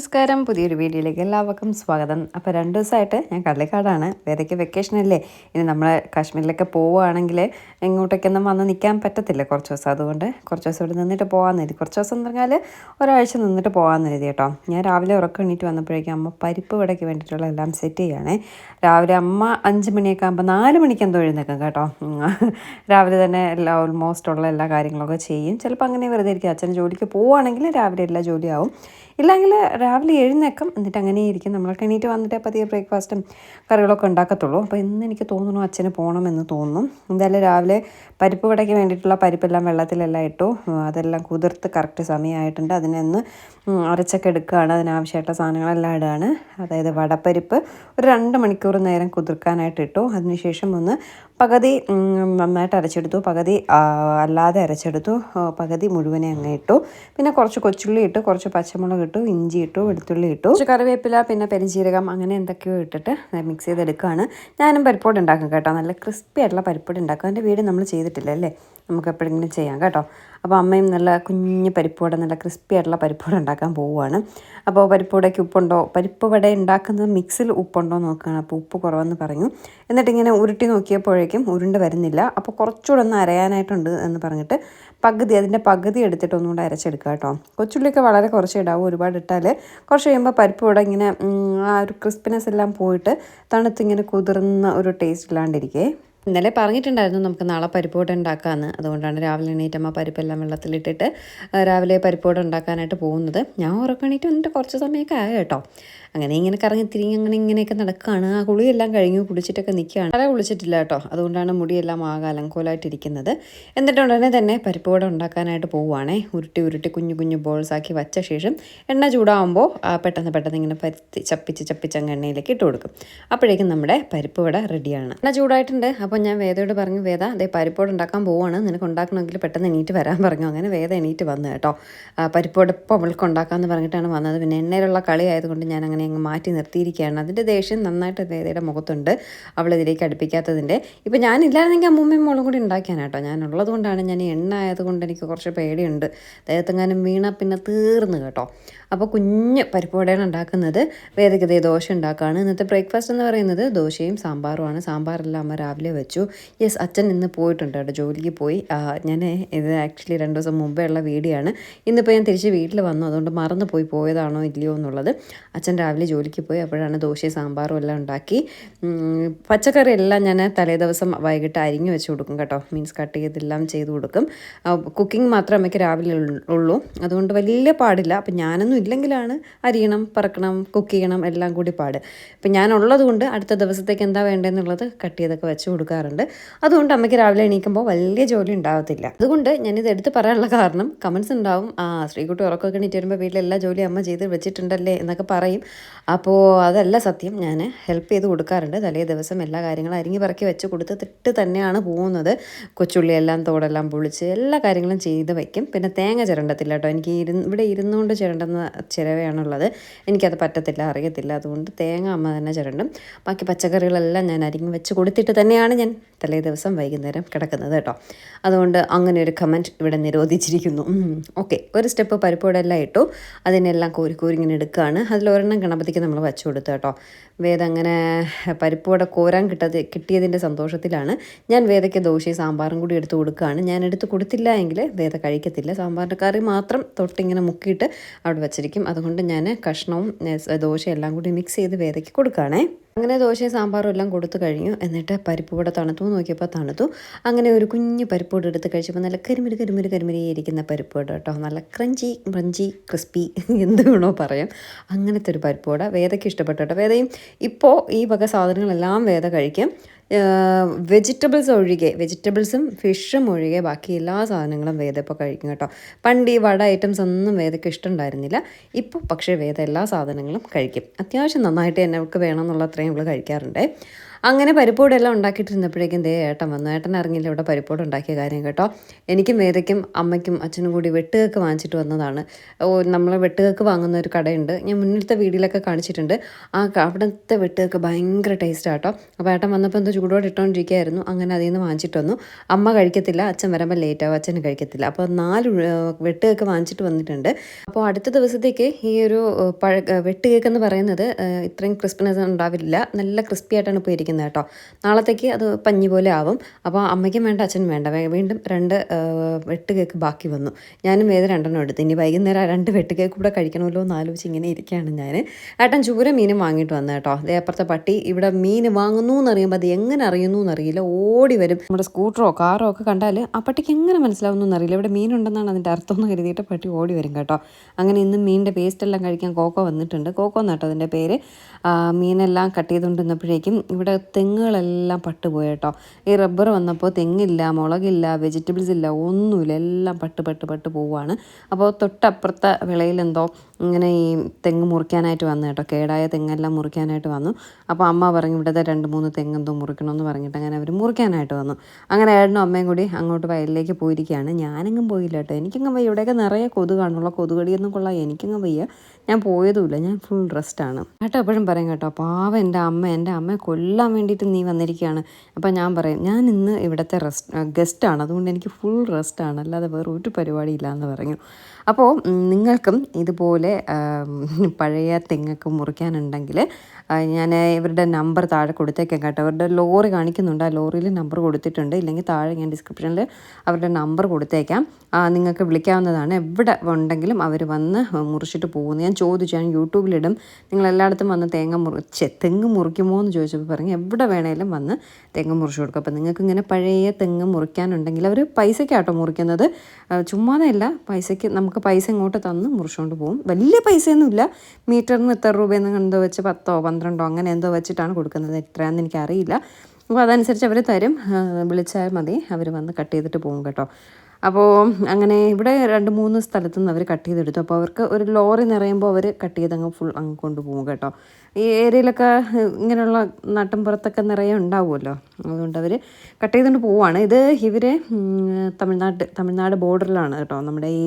നമസ്കാരം. പുതിയൊരു വീഡിയോയിലേക്ക് എല്ലാവർക്കും സ്വാഗതം. അപ്പോൾ രണ്ട് ദിവസമായിട്ട് ഞാൻ കള്ളിക്കാടാണ് വെക്കേഷൻ അല്ലേ? ഇനി നമ്മൾ കാശ്മീരിലൊക്കെ പോവുകയാണെങ്കിൽ ഇങ്ങോട്ടേക്കൊന്നും വന്ന് നിൽക്കാൻ പറ്റത്തില്ല കുറച്ച് ദിവസം. അതുകൊണ്ട് കുറച്ച് ദിവസം ഇവിടെ നിന്നിട്ട് പോകാമെന്ന് എഴുതി കുറച്ച് ദിവസം എന്ന് പറഞ്ഞാൽ ഒരാഴ്ച നിന്നിട്ട് പോകാമെന്ന് എഴുതി കേട്ടോ. ഞാൻ രാവിലെ ഉറക്കം വന്നപ്പോഴേക്കും അമ്മ പരിപ്പ് വടയ്ക്ക് വേണ്ടിയിട്ടുള്ള എല്ലാം സെറ്റ് ചെയ്യുകയാണേ. രാവിലെ അമ്മ അഞ്ച് മണിയൊക്കെ ആകുമ്പോൾ നാല് മണിക്ക് എന്തോ എഴുന്നേക്കും കേട്ടോ. രാവിലെ തന്നെ എല്ലാ ഓൾമോസ്റ്റ് ഉള്ള എല്ലാ കാര്യങ്ങളൊക്കെ ചെയ്യും. ചിലപ്പോൾ അങ്ങനെ വെറുതെ ഇരിക്കും. അച്ഛൻ ജോലിക്ക് പോവുകയാണെങ്കിൽ രാവിലെ എല്ലാ ജോലിയാവും. ഇല്ലെങ്കിൽ രാവിലെ എഴുന്നേക്കും എന്നിട്ട് അങ്ങനെ ഇരിക്കും. നമ്മളൊക്കെ എണീറ്റ് വന്നിട്ട് പതിയെ ബ്രേക്ക്ഫാസ്റ്റും കറികളൊക്കെ ഉണ്ടാക്കത്തുള്ളൂ. അപ്പോൾ ഇന്ന് എനിക്ക് തോന്നുന്നു അച്ഛന് പോകണമെന്ന് തോന്നുന്നു എന്തായാലും രാവിലെ പരിപ്പ് വടയ്ക്ക് വേണ്ടിയിട്ടുള്ള പരിപ്പെല്ലാം വെള്ളത്തിലെല്ലാം ഇട്ടു. അതെല്ലാം കുതിർത്ത് കറക്റ്റ് സമയമായിട്ടുണ്ട്. അതിനൊന്ന് അരച്ചൊക്കെ എടുക്കുകയാണ്. അതിനാവശ്യമായിട്ടുള്ള സാധനങ്ങളെല്ലാം ഇടുകയാണ്. അതായത് വടപ്പരിപ്പ് ഒരു രണ്ട് മണിക്കൂർ നേരം കുതിർക്കാനായിട്ട് ഇട്ടു. അതിനുശേഷം ഒന്ന് പകുതി നന്നായിട്ട് അരച്ചെടുത്തു. പകുതി അല്ലാതെ അരച്ചെടുത്തു. പകുതി മുഴുവനെ അങ്ങ് ഇട്ടു. പിന്നെ കുറച്ച് കൊച്ചുള്ളി ഇട്ടു കുറച്ച് പച്ചമുളക് ഇട്ടു ഇഞ്ചി ഇട്ടു വെളുത്തുള്ളി ഇട്ടു. കുറച്ച് കറിവേപ്പില പിന്നെ പെരിഞ്ചീരകം അങ്ങനെ എന്തൊക്കെയോ ഇട്ടിട്ട് മിക്സ് ചെയ്തെടുക്കുകയാണ് ഞാനും പരിപ്പോട് ഉണ്ടാക്കും കേട്ടോ. നല്ല ക്രിസ്പി ആയിട്ടുള്ള പരിപ്പോട് ഉണ്ടാക്കും. എന്റെ വീട് നമ്മൾ ചെയ്തിട്ടില്ല അല്ലേ? നമുക്ക് എപ്പോഴെങ്കിലും ചെയ്യാം കേട്ടോ. അപ്പോൾ അമ്മയും നല്ല കുഞ്ഞ് പരിപ്പുവട നല്ല ക്രിസ്പി ആയിട്ടുള്ള പരിപ്പുവട ഉണ്ടാക്കാൻ പോവുകയാണ് അപ്പോൾ പരിപ്പുവടയ്ക്ക് ഉപ്പുണ്ടോ? പരിപ്പ് വട ഉണ്ടാക്കുന്നത് മിക്സിൽ ഉപ്പുണ്ടോ നോക്കുകയാണ്. അപ്പോൾ ഉപ്പ് കുറവെന്ന് പറഞ്ഞു. എന്നിട്ട് ഇങ്ങനെ ഉരുട്ടി നോക്കിയപ്പോഴേക്കും ഉരുണ്ട് വരുന്നില്ല. അപ്പോൾ കുറച്ചുകൂടെ ഒന്ന് അരയാനായിട്ടുണ്ട് എന്ന് പറഞ്ഞിട്ട് പകുതി അതിന്റെ പകുതി എടുത്തിട്ട് ഒന്നുകൂടെ അരച്ചെടുക്കുക കേട്ടോ. കൊച്ചുള്ളിയൊക്കെ വളരെ കുറച്ച് ഇടാവും ഒരുപാട് ഇട്ടാൽ. കുറച്ച് കഴിയുമ്പോൾ പരിപ്പുവട ഇങ്ങനെ ആ ഒരു ക്രിസ്പിനെസ് എല്ലാം പോയിട്ട് തണുത്തിങ്ങനെ കുതിർന്ന ഒരു ടേസ്റ്റ് ഇല്ലാണ്ടിരിക്കേ. ഇന്നലെ പറഞ്ഞിട്ടുണ്ടായിരുന്നു നമുക്ക് നാളെ പരിപ്പോട് ഉണ്ടാക്കാമെന്ന് അതുകൊണ്ടാണ് രാവിലെ എണീറ്റമ്മ പരിപ്പെല്ലാം വെള്ളത്തിലിട്ടിട്ട് രാവിലെ പരിപ്പോട് ഉണ്ടാക്കാനായിട്ട് പോകുന്നത്. ഞാൻ ഉറക്കണീറ്റ് വന്നിട്ട് കുറച്ച് സമയമൊക്കെ ആയ കേട്ടോ. അങ്ങനെ ഇങ്ങനെ കറങ്ങി തിരിഞ്ഞ് അങ്ങനെ ഇങ്ങനെയൊക്കെ നടക്കുകയാണ് ആ കുളിയെല്ലാം കഴിഞ്ഞു കുളിച്ചിട്ടൊക്കെ നിൽക്കുകയാണ് തല കുളിച്ചിട്ടില്ല കേട്ടോ. അതുകൊണ്ടാണ് മുടിയെല്ലാം ആകെ അലങ്കോലമായിട്ടിരിക്കുന്നത് എന്നിട്ട് ഉടനെ തന്നെ പരിപ്പോടെ ഉണ്ടാക്കാനായിട്ട് പോവുകയാണേ ഉരുട്ടി ഉരുട്ടി കുഞ്ഞു കുഞ്ഞു ബോൾസ് ആക്കി വച്ച ശേഷം എണ്ണ ചൂടാവുമ്പോൾ പെട്ടെന്ന് പെട്ടെന്ന് ഇങ്ങനെ പരുത്തി ചപ്പിച്ച് ചപ്പിച്ച് അങ്ങ് എണ്ണയിലേക്ക് ഇട്ട് കൊടുക്കും. അപ്പോഴേക്കും നമ്മുടെ പരിപ്പ് ഇവിടെ റെഡിയാണ് എണ്ണ ചൂടായിട്ടുണ്ട്. അപ്പോൾ ഞാൻ വേദയോട് പറഞ്ഞു വേദ അതേ പരിപ്പോട് ഉണ്ടാക്കാൻ പോവാണ്. നിനക്ക് ഉണ്ടാക്കണമെങ്കിൽ പെട്ടെന്ന് എണീറ്റ് വരാൻ പറഞ്ഞു. അങ്ങനെ വേദ എണീറ്റ് വന്നു കേട്ടോ. പരിപ്പോട് ഇപ്പോൾ അവൾക്ക് ഉണ്ടാക്കാമെന്ന് പറഞ്ഞിട്ടാണ് വന്നത്. പിന്നെ എണ്ണയിലുള്ള കളി ആയതുകൊണ്ട് ഞാൻ അങ്ങനെ അങ്ങ് മാറ്റി നിർത്തിയിരിക്കുകയാണ്. അതിന്റെ ദേഷ്യം നന്നായിട്ട് വേദയുടെ മുഖത്തുണ്ട്. അവൾ ഇതിലേക്ക് അടുപ്പിക്കാത്തതിന്റെ. ഇപ്പോൾ ഞാനില്ലായിരുന്നെങ്കിൽ അമ്മൂമ്മയും മോളും കൂടി ഉണ്ടാക്കിയാണ് കേട്ടോ. ഉള്ളതുകൊണ്ടാണ് ഞാൻ എണ്ണ ആയതുകൊണ്ട് എനിക്ക് കുറച്ച് പേടിയുണ്ട്. ദേഹത്തെങ്ങാനും വീണ പിന്നെ തീർന്നു കേട്ടോ. അപ്പോൾ കുഞ്ഞ് പരിപ്പുവടയാണ് ഉണ്ടാക്കുന്നത്. വേദഗതി ദോശ ഉണ്ടാക്കുകയാണ് ഇന്നത്തെ ബ്രേക്ക്ഫാസ്റ്റ് എന്ന് പറയുന്നത് ദോശയും സാമ്പാറുമാണ് സാമ്പാറെല്ലാം അമ്മ രാവിലെ വെച്ചു. യെസ് അച്ഛൻ ഇന്ന് പോയിട്ടുണ്ട് കേട്ടോ ജോലിക്ക് പോയി. ഞാൻ ഇത് ആക്ച്വലി രണ്ട് ദിവസം മുമ്പേ ഉള്ള വീഡിയോ ആണ്. ഇന്നിപ്പോൾ ഞാൻ തിരിച്ച് വീട്ടിൽ വന്നു. അതുകൊണ്ട് മറന്നു പോയി പോയതാണോ ഇല്ലയോ എന്നുള്ളത്. അച്ഛൻ രാവിലെ ജോലിക്ക് പോയി. അപ്പോഴാണ് ദോശയും സാമ്പാറും എല്ലാം ഉണ്ടാക്കി. പച്ചക്കറി എല്ലാം ഞാൻ തലേ ദിവസം വൈകിട്ട് അരിഞ്ഞു വെച്ച് കൊടുക്കും കേട്ടോ. മീൻസ് കട്ട് ചെയ്തെല്ലാം ചെയ്ത് കൊടുക്കും. കുക്കിംഗ് മാത്രമേ അമ്മയ്ക്ക് രാവിലെ ഉള്ളൂ. അതുകൊണ്ട് വലിയ പാടില്ല. അപ്പം ഞാനൊന്നും ഇല്ലെങ്കിലാണ് അരിയണം പറക്കണം കുക്ക് ചെയ്യണം എല്ലാം കൂടി പാട്. ഇപ്പം ഞാനുള്ളത് കൊണ്ട് അടുത്ത ദിവസത്തേക്ക് എന്താ വേണ്ടതെന്നുള്ളത് കട്ട് ചെയ്തൊക്കെ വെച്ച് കൊടുക്കാറുണ്ട്. അതുകൊണ്ട് അമ്മയ്ക്ക് രാവിലെ എണീക്കുമ്പോൾ വലിയ ജോലി ഉണ്ടാവത്തില്ല. അതുകൊണ്ട് ഞാനിത് എടുത്ത് പറയാനുള്ള കാരണം കമൻസ് ഉണ്ടാവും. ആ ശ്രീകുട്ടി ഉറക്കമൊക്കെ എണീറ്റ് വരുമ്പോൾ വീട്ടിലെ എല്ലാ ജോലിയും അമ്മ ചെയ്ത് വെച്ചിട്ടുണ്ടല്ലേ? എന്നൊക്കെ പറയും. അപ്പോൾ അതല്ല സത്യം. ഞാൻ ഹെൽപ്പ് ചെയ്ത് കൊടുക്കാറുണ്ട്. തലേ ദിവസം എല്ലാ കാര്യങ്ങളും അരിങ്ങി പറക്കി വെച്ച് കൊടുത്തിട്ട് തന്നെയാണ് പോകുന്നത്. കൊച്ചുള്ളിയെല്ലാം തോടെല്ലാം പൊളിച്ച് എല്ലാ കാര്യങ്ങളും ചെയ്ത് വയ്ക്കും പിന്നെ തേങ്ങ ചിരണ്ടത്തില്ല കേട്ടോ. എനിക്ക് ഇരുന്ന് ഇവിടെ ഇരുന്നുകൊണ്ട് ചിരണ്ടുന്ന ചിരവയാണുള്ളത്. എനിക്കത് പറ്റത്തില്ല അറിയത്തില്ല. അതുകൊണ്ട് തേങ്ങ അമ്മ തന്നെ ചിരണ്ടും. ബാക്കി പച്ചക്കറികളെല്ലാം ഞാൻ അരിഞ്ഞ് വെച്ച് കൊടുത്തിട്ട് തന്നെയാണ് ഞാൻ തലേ ദിവസം വൈകുന്നേരം കിടക്കുന്നത് കേട്ടോ. അതുകൊണ്ട് അങ്ങനെ ഒരു കമന്റ് ഇവിടെ നിരോധിച്ചിരിക്കുന്നു. ഓക്കെ ഒരു സ്റ്റെപ്പ് പരിപ്പോടെല്ലാം ഇട്ടു. അതിനെല്ലാം കോരി കോരി ഇങ്ങനെ എടുക്കുകയാണ് അതിലൊരെണ്ണം ഗണപതിക്ക് നമ്മൾ വെച്ചു കൊടുത്തു കേട്ടോ. വേദ അങ്ങനെ പരിപ്പോടെ കോരാൻ കിട്ടത് കിട്ടിയതിന്റെ സന്തോഷത്തിലാണ്. ഞാൻ വേദയ്ക്ക് ദോശയും സാമ്പാറും കൂടി എടുത്തു കൊടുക്കുകയാണ്. ഞാൻ എടുത്ത് കൊടുത്തില്ല എങ്കിൽ വേദ കഴിക്കത്തില്ല. സാമ്പാറിന്റെ കറി മാത്രം തൊട്ടിങ്ങനെ മുക്കിയിട്ട് അവിടെ വച്ചിരിക്കും. അതുകൊണ്ട് ഞാൻ കഷ്ണവും ദോശയെല്ലാം കൂടി മിക്സ് ചെയ്ത് വേദയ്ക്ക് കൊടുക്കുകയാണേ. അങ്ങനെ ദോശയും സാമ്പാറും എല്ലാം കൊടുത്തു കഴിഞ്ഞു. എന്നിട്ട് പരിപ്പ് കൂടെ തണുത്തു. നോക്കിയപ്പോൾ തണുത്തു. അങ്ങനെ ഒരു കുഞ്ഞു പരിപ്പ് കൂടെ എടുത്ത് കഴിച്ചപ്പോൾ നല്ല കരിമിരി കരിമിരി കരിമിരി ഇരിക്കുന്ന പരിപ്പ് കൂടെ കേട്ടോ. നല്ല ക്രഞ്ചി ക്രഞ്ചി ക്രിസ്പി എന്ത് വേണോ പറയാം. അങ്ങനത്തെ ഒരു പരിപ്പ് കൂടെ വേദയ്ക്ക് ഇഷ്ടപ്പെട്ടു കേട്ടോ. വേദയും ഇപ്പോൾ ഈ വക സാധനങ്ങളെല്ലാം വേദ കഴിക്കും. വെജിറ്റബിൾസ് ഒഴികെ വെജിറ്റബിൾസും ഫിഷും ഒഴികെ ബാക്കി എല്ലാ സാധനങ്ങളും വേദ ഇപ്പോൾ കഴിക്കും കേട്ടോ. പണ്ട് ഈ വട ഐറ്റംസ് ഒന്നും വേദയ്ക്ക് ഇഷ്ടമുണ്ടായിരുന്നില്ല. ഇപ്പോൾ പക്ഷേ വേദ എല്ലാ സാധനങ്ങളും കഴിക്കും. അത്യാവശ്യം നന്നായിട്ട് തന്നെ അവൾക്ക് വേണമെന്നുള്ള അത്രയും അവൾ കഴിക്കാറുണ്ട്. അങ്ങനെ പരിപ്പോടെല്ലാം ഉണ്ടാക്കിയിട്ടിരുന്നപ്പോഴേക്കും ദേ ഏട്ടൻ വന്നു. ഏട്ടൻ അറിഞ്ഞില്ല ഇവിടെ പരിപ്പോട് ഉണ്ടാക്കിയ കാര്യം കേട്ടോ. എനിക്കും വേദയ്ക്കും അമ്മയ്ക്കും അച്ഛനും കൂടി വെട്ടുകേക്ക് വാങ്ങിച്ചിട്ട് വന്നതാണ്. നമ്മൾ വെട്ടുകേക്ക് വാങ്ങുന്ന ഒരു കടയുണ്ട്. ഞാൻ മുന്നിലത്തെ വീഡിയോയിലൊക്കെ കാണിച്ചിട്ടുണ്ട്. ആ അവിടുത്തെ വെട്ടുകേക്ക് ഭയങ്കര ടേസ്റ്റ് ആട്ടോ അപ്പോൾ ഏട്ടൻ വന്നപ്പോൾ എന്തോ ചൂടോടെ ഇട്ടുകൊണ്ടിരിക്കുകയായിരുന്നു അങ്ങനെ അതിൽ നിന്ന് വാങ്ങിച്ചിട്ട് വന്നു. അമ്മ കഴിക്കത്തില്ല അച്ഛൻ വരുമ്പോൾ ലേറ്റ് അച്ഛന് കഴിക്കത്തില്ല. അപ്പോൾ നാല് വെട്ടുകേക്ക് വാങ്ങിച്ചിട്ട് വന്നിട്ടുണ്ട്. അപ്പോൾ അടുത്ത ദിവസത്തേക്ക് ഈ ഒരു പഴ വെട്ടുകേക്ക് എന്ന് പറയുന്നത് ഇത്രയും ക്രിസ്പിനെസ് ഉണ്ടാവില്ല. നല്ല ക്രിസ്പി ആയിട്ടാണ് ഇപ്പോൾ ഇരിക്കുന്നത് കേട്ടോ. നാളത്തേക്ക് അത് പഞ്ഞി പോലെ ആവും. അപ്പോൾ അമ്മയ്ക്കും വേണ്ട അച്ഛനും വേണ്ട. വീണ്ടും രണ്ട് വെട്ട് കേക്ക് ബാക്കി വന്നു. ഞാനും വേറെ രണ്ടെണ്ണം എടുത്തു. ഇനി വൈകുന്നേരം രണ്ട് വെട്ട് കേക്ക് കൂടെ കഴിക്കണമല്ലോ എന്ന് ആലോചിച്ച് ഇങ്ങനെ ഇരിക്കുകയാണ് ഞാൻ. ഏട്ടൻ ചൂര മീനും വാങ്ങിയിട്ട് വന്നു കേട്ടോ. അതേ അപ്പുറത്തെ പട്ടി ഇവിടെ മീൻ വാങ്ങുന്നു എന്നറിയുമ്പോൾ അത് എങ്ങനെ അറിയുന്നു എന്നറിയില്ല ഓടി വരും. നമ്മുടെ സ്കൂട്ടറോ കാറോ ഒക്കെ കണ്ടാൽ ആ പട്ടിക്ക് എങ്ങനെ മനസ്സിലാവുന്നു എന്നറിയില്ല ഇവിടെ മീനുണ്ടെന്നാണ് അതിന്റെ അർത്ഥം എന്ന് കരുതിയിട്ട് പട്ടി ഓടി വരും കേട്ടോ. അങ്ങനെ ഇന്ന് മീനിന്റെ പേസ്റ്റ് എല്ലാം കഴിക്കാൻ കോക്കോ വന്നിട്ടുണ്ട്. കോക്കോ എന്നാട്ടോ അതിന്റെ പേര്? മീനെല്ലാം കട്ട് ചെയ്തുകൊണ്ടിരുന്നപ്പോഴേക്കും ഇവിടെ തെങ്ങുകളെല്ലാം പട്ടുപോയി കേട്ടോ ഈ റബ്ബർ വന്നപ്പോൾ തെങ്ങില്ല മുളകില്ല വെജിറ്റബിൾസ് ഇല്ല ഒന്നുമില്ല എല്ലാം പട്ട് പട്ട് പട്ട് പോവുകയാണ്. അപ്പോൾ തൊട്ടപ്പുറത്തെ വിളയിലെന്തോ ഇങ്ങനെ ഈ തെങ്ങ് മുറിക്കാനായിട്ട് വന്നു കേട്ടോ. കേടായ തെങ്ങെല്ലാം മുറിക്കാനായിട്ട് വന്നു. അപ്പോൾ അമ്മ പറഞ്ഞു ഇവിടുത്തെ രണ്ട് മൂന്ന് തെങ്ങെന്തോ മുറിക്കണമെന്ന് പറഞ്ഞിട്ട് അങ്ങനെ അവർ മുറിക്കാനായിട്ട് വന്നു. അങ്ങനെ ഏട്ടനും അമ്മയും കൂടി അങ്ങോട്ട് വയലിലേക്ക് പോയിരിക്കുകയാണ്. ഞാനെങ്ങും പോയില്ല കേട്ടോ. എനിക്കെങ്ങും വയ്യ. ഇവിടെയൊക്കെ നിറയെ കൊതുകാണുള്ള കൊതുകടിയൊന്നും കൊള്ളാം. എനിക്കെങ്ങും വയ്യ. ഞാൻ പോയതുമില്ല. ഞാൻ ഫുൾ റെസ്റ്റാണ് ഏട്ടോ എപ്പോഴും പറയും കേട്ടോ പാവ എന്റെ അമ്മ. എന്റെ അമ്മയെ കൊല്ലാൻ വേണ്ടിയിട്ട് നീ വന്നിരിക്കുകയാണ്. അപ്പോൾ ഞാൻ പറയും ഞാൻ ഇന്ന് ഇവിടുത്തെ റെസ്റ്റ് ഗസ്റ്റാണ് അതുകൊണ്ട് എനിക്ക് ഫുൾ റെസ്റ്റാണ് അല്ലാതെ വേറെ ഒരു പരിപാടിയില്ല എന്ന് പറഞ്ഞു. അപ്പോൾ നിങ്ങൾക്കും ഇതുപോലെ പഴയ തെങ്ങൊക്കെ മുറിക്കാനുണ്ടെങ്കിൽ ഞാൻ ഇവരുടെ നമ്പർ താഴെ കൊടുത്തേക്കാം കേട്ടോ. അവരുടെ ലോറി കാണിക്കുന്നുണ്ട്. ആ ലോറിയിൽ നമ്പർ കൊടുത്തിട്ടുണ്ട്. ഇല്ലെങ്കിൽ താഴെ ഞാൻ ഡിസ്ക്രിപ്ഷനിൽ അവരുടെ നമ്പർ കൊടുത്തേക്കാം. നിങ്ങൾക്ക് വിളിക്കാവുന്നതാണ്. എവിടെ ഉണ്ടെങ്കിലും അവർ വന്ന് മുറിച്ചിട്ട് പോകുന്നു. ഞാൻ ചോദിച്ചു. ഞാൻ യൂട്യൂബിലിടും നിങ്ങൾ എല്ലായിടത്തും വന്ന് തേങ്ങ മുറിച്ച് തെങ്ങ് മുറിക്കുമോ എന്ന് ചോദിച്ചപ്പോൾ പറഞ്ഞു എവിടെ വേണേലും വന്ന് തെങ്ങ് മുറിച്ച് കൊടുക്കും. അപ്പോൾ നിങ്ങൾക്ക് ഇങ്ങനെ പഴയ തെങ്ങ് മുറിക്കാനുണ്ടെങ്കിൽ അവർ പൈസയ്ക്കാട്ടോ മുറിക്കുന്നത്. ചുമ്മാതല്ല പൈസയ്ക്ക് നമുക്ക് പൈസ ഇങ്ങോട്ട് തന്ന് മുറിച്ചുകൊണ്ട് പോകും. വലിയ പൈസയൊന്നുമില്ല. മീറ്ററിന് എത്ര രൂപയെന്ന് കണ്ടു വെച്ച് പത്തോ പന്ത്രണ്ടോ അങ്ങനെ എന്തോ വെച്ചിട്ടാണ് കൊടുക്കുന്നത്. എത്രയാണെന്ന് എനിക്കറിയില്ല. അപ്പോൾ അതനുസരിച്ച് അവർ തരും. വിളിച്ചാൽ മതി. അവർ വന്ന് കട്ട് ചെയ്തിട്ട് പോകും കേട്ടോ. അപ്പോൾ അങ്ങനെ ഇവിടെ രണ്ട് മൂന്ന് സ്ഥലത്തു നിന്ന് അവർ കട്ട് ചെയ്തെടുത്തു. അപ്പോൾ അവർക്ക് ഒരു ലോറി നിറയുമ്പോൾ അവർ കട്ട് ചെയ്ത് അങ്ങ് ഫുൾ അങ്ങ് കൊണ്ടുപോകും കേട്ടോ. ഈ ഏരിയയിലൊക്കെ ഇങ്ങനെയുള്ള നാട്ടിൻപുറത്തൊക്കെ നിറയെ ഉണ്ടാവുമല്ലോ. അതുകൊണ്ട് അവർ കട്ട് ചെയ്തുകൊണ്ട് പോവുകയാണ്. ഇത് ഇവർ തമിഴ്നാട് തമിഴ്നാട് ബോർഡറിലാണ് കേട്ടോ. നമ്മുടെ ഈ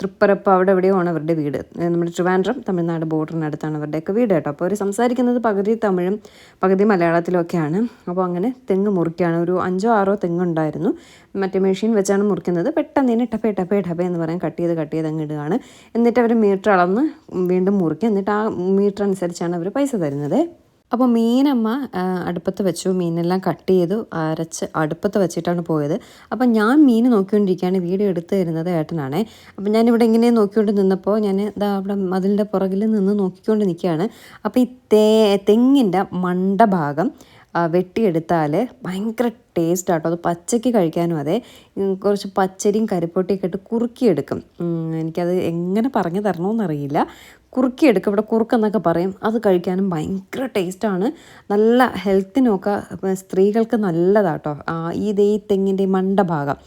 തൃപ്പരപ്പ് അവിടെ എവിടെയോ ആണ് അവരുടെ വീട്. നമ്മുടെ ട്രിവാൻഡ്രം തമിഴ്നാട് ബോർഡറിനടുത്താണ് അവരുടെയൊക്കെ വീട് കേട്ടോ. അപ്പോൾ അവർ സംസാരിക്കുന്നത് പകുതി തമിഴും പകുതി മലയാളത്തിലൊക്കെയാണ്. അപ്പോൾ അങ്ങനെ തെങ്ങ് മുറിക്കുകയാണ് ഒരു അഞ്ചോ ആറോ തെങ്ങുണ്ടായിരുന്നു. മറ്റേ മെഷീൻ വെച്ചാണ് മുറിക്കുന്നത്. പെട്ടെന്ന് തന്നെ ടപ്പേ ടപ്പേ ടപ്പേ എന്ന് പറയാൻ കട്ട് ചെയ്ത് കട്ട് ചെയ്ത് അങ്ങ് ഇടുകയാണ്. എന്നിട്ട് അവർ മീറ്റർ അളന്ന് വീണ്ടും മുറുക്കി. എന്നിട്ട് ആ മീറ്റർ അനുസരിച്ചാണ് അവർ പൈസ തരുന്നത്. അപ്പോൾ മീനമ്മ അടുപ്പത്ത് വെച്ചു മീനെല്ലാം കട്ട് ചെയ്തു അരച്ച് അടുപ്പത്ത് വെച്ചിട്ടാണ് പോയത്. അപ്പം ഞാൻ മീൻ നോക്കിക്കൊണ്ടിരിക്കുകയാണ് വീഡിയോ എടുത്തു തരുന്നത് ഏട്ടനാണേ. അപ്പം ഞാനിവിടെ ഇങ്ങനെ നോക്കിക്കൊണ്ട് നിന്നപ്പോൾ ഞാൻ ഇതാ അവിടെ മതിലിന്റെ പുറകിൽ നിന്ന് നോക്കിക്കൊണ്ട് നിൽക്കുകയാണ്. അപ്പോൾ ഈ തേ തെങ്ങിന്റെ മണ്ടഭാഗം ഭാഗം വെട്ടിയെടുത്താൽ ഭയങ്കര ടേസ്റ്റ് ആട്ടോ. അത് പച്ചയ്ക്ക് കഴിക്കാനും അതെ. കുറച്ച് പച്ചരിയും കരിപ്പൊട്ടിയൊക്കെ ഇട്ട് കുറുക്കിയെടുക്കും. എനിക്കത് എങ്ങനെ പറഞ്ഞു തരണമെന്നറിയില്ല കുറുക്കിയെടുക്കും ഇവിടെ കുറുക്കെന്നൊക്കെ പറയും. അത് കഴിക്കാനും ഭയങ്കര ടേസ്റ്റാണ്. നല്ല ഹെൽത്തിനൊക്കെ സ്ത്രീകൾക്ക് നല്ലതാട്ടോ. ആ, ഈ തെങ്ങിന്റെ മണ്ട മണ്ടഭാഗം.